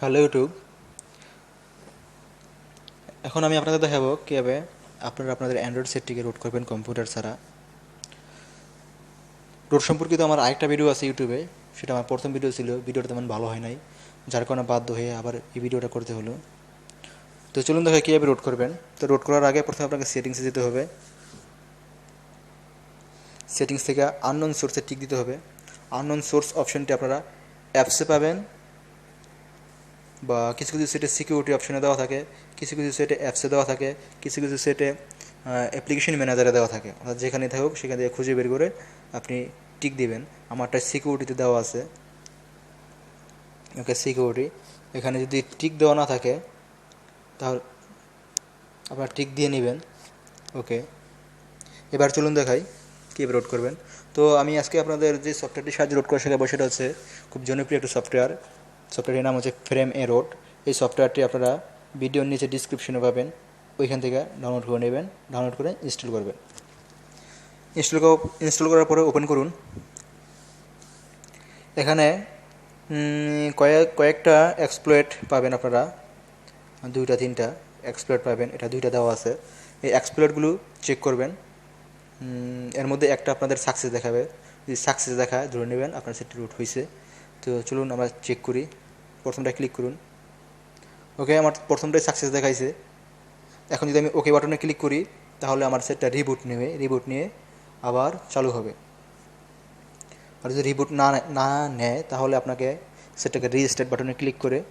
Hello YouTube এখন আমি আপনাদের দেখাবো কীভাবে আপনারা আপনাদের অ্যান্ড্রয়েড সেটটিকে রোড করবেন কম্পিউটার ছাড়া। রোড সম্পর্কিত আমার আরেকটা ভিডিও আছে ইউটিউবে সেটা আমার প্রথম ভিডিও ছিল। ভিডিওটা তেমন ভালো হয় নাই। যার কারণে বাধ্য হয়ে আবার এই ভিডিওটা করতে হলো। তো চলুন দেখা কীভাবে রোড করবেন। তো রোড করার আগে প্রথমে আপনাকে সেটিংসে যেতে হবে। সেটিংস থেকে আননোন সোর্সে টিক দিতে হবে। আননোন সোর্স অপশনটি আপনারা অ্যাপসে পাবেন। বা কিছু কিছু সেটে সিকিউরিটি অপশনে দেওয়া থাকে, কিছু কিছু সেটে অ্যাপসে দেওয়া থাকে, কিছু কিছু সেটে অ্যাপ্লিকেশন ম্যানেজারে দেওয়া থাকে। অর্থাৎ যেখানে থাকুক, সেখান থেকে খুঁজে বের করে আপনি টিক দিবেন। আমারটা সিকিউরিটিতে দেওয়া আছে। ওকে সিকিউরিটি এখানে যদি টিক দেওয়া না থাকে, তাহলে আপনার টিক দিয়ে নেবেন। ওকে এবার চলুন দেখাই কীভাবে রোড করবেন। তো আমি আজকে আপনাদের যে সফটওয়্যারটি সাহায্যে রোড করা শেখাবো সেটা হচ্ছে খুব জনপ্রিয় একটা সফটওয়্যার সফটওয়্যারটির নাম হচ্ছে ফ্রেম এ রোড এই সফটওয়্যারটি আপনারা ভিডিওর নিচে ডিসক্রিপশনে পাবেন। ওইখান থেকে ডাউনলোড করে নেবেন ডাউনলোড করে ইনস্টল করবেন। ইনস্টল ইনস্টল করার পরে ওপেন করুন। এখানে কয়েক কয়েকটা এক্সপ্লয়েট পাবেন আপনারা। দুইটা, তিনটা এক্সপ্লয়েট পাবেন। এটা দুইটা দেওয়া আছে। এই এক্সপ্লয়েটগুলো চেক করবেন। এর মধ্যে একটা আপনাদের সাকসেস দেখাবে। যদি সাকসেস দেখায়, ধরে নেবেন আপনার সেটটি রুট হয়েছে তো চলুন আমরা চেক করি। প্রথমটা ক্লিক করুন। ওকে আমার প্রথমটাই সাকসেস দেখাইছে। এখন যদি আমি ওকে বাটনে ক্লিক করি, তাহলে আমার সেটটা রিবুট নেবে। রিবুট নিয়ে আবার চালু হবে। আর যদি রিবুট না না নেয়, তাহলে আপনাকে সেটাকে রিস্টেট বাটনে ক্লিক করে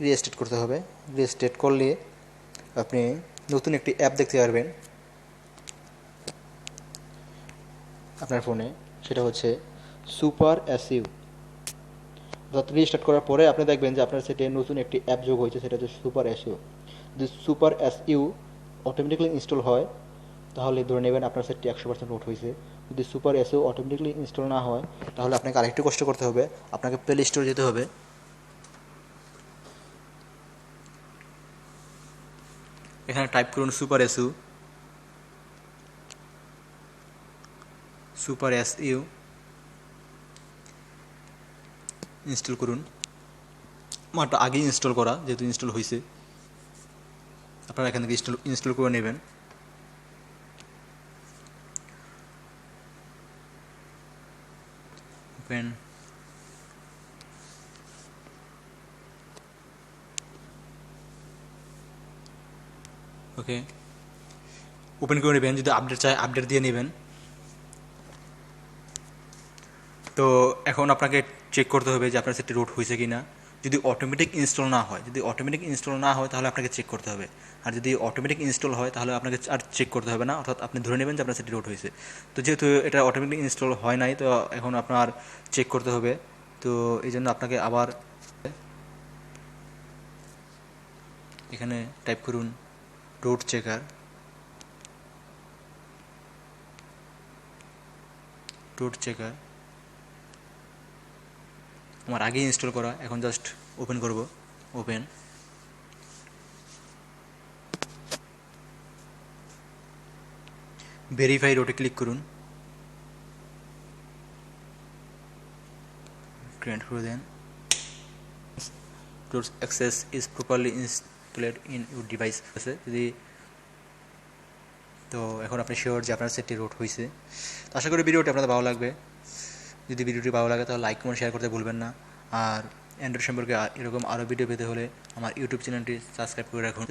রিস্টেট করতে হবে। রিস্টেট করলে আপনি নতুন একটি অ্যাপ দেখতে পারবেন। আপনার ফোনে সেটা হচ্ছে সুপার এসইউ অর্থাৎ রিস্টার্ট করার পরে আপনি দেখবেন যে আপনার সেটে নতুন একটি অ্যাপ যোগ হয়েছে, সেটা হচ্ছে সুপার এসইউ যদি সুপার এসইউ অটোমেটিক্যালি ইনস্টল হয়, তাহলে ধরে নেবেন আপনার সেটটি একশো পার্সেন্ট রোড হয়েছে। যদি সুপার এসইউ অটোমেটিক্যালি ইনস্টল না হয়, তাহলে আপনাকে আরেকটু কষ্ট করতে হবে। আপনাকে প্লে স্টোরে যেতে হবে। এখানে টাইপ করুন super SU super SU install করুন। আমারটা আগেই ইনস্টল করা, যেহেতু ইনস্টল হয়েছে আপনারা এখান থেকে ইনস্টল ইনস্টল করে নেবেন। ওপেন ওকে ওপেন করে নেবেন, যদি আপডেট চাই আপডেট দিয়ে নেবেন। তো এখন আপনাকে চেক করতে হবে যে আপনার সেটটি রুট হয়েছে কি না যদি অটোমেটিক ইনস্টল না হয়, যদি অটোমেটিক ইনস্টল না হয়, তাহলে আপনাকে চেক করতে হবে। আর যদি অটোমেটিক ইনস্টল হয়, তাহলে আপনাকে আর চেক করতে হবে না, অর্থাৎ আপনি ধরে নেবেন যে আপনার সেটি রুট হয়েছে। তো যেহেতু এটা অটোমেটিক ইনস্টল হয় নাই, তো এখন আপনার চেক করতে হবে। তো এই জন্য আপনাকে আবার এখানে টাইপ করুন রুট চেকার রুট চেকার আমার আগেই ইনস্টল করা, এখন জাস্ট ওপেন করব। ওপেন ভেরিফাই রোটে ক্লিক করুন। গ্র্যান্ট করে দেন root access is properly installed in your device আছে, যদি তো এখন আপনি শিওর যে আপনার সেটটি রোড হয়েছে আশা করি ভিডিওটি আপনাদের ভালো লাগবে। যদি ভিডিওটি ভালো লাগে তাহলে লাইক কমেন্ট শেয়ার করতে ভুলবেন না। আর অ্যান্ড্রয়েড সম্পর্কে এরকম আরও ভিডিও পেতে হলে আমার ইউটিউব চ্যানেলটি সাবস্ক্রাইব করে রাখুন।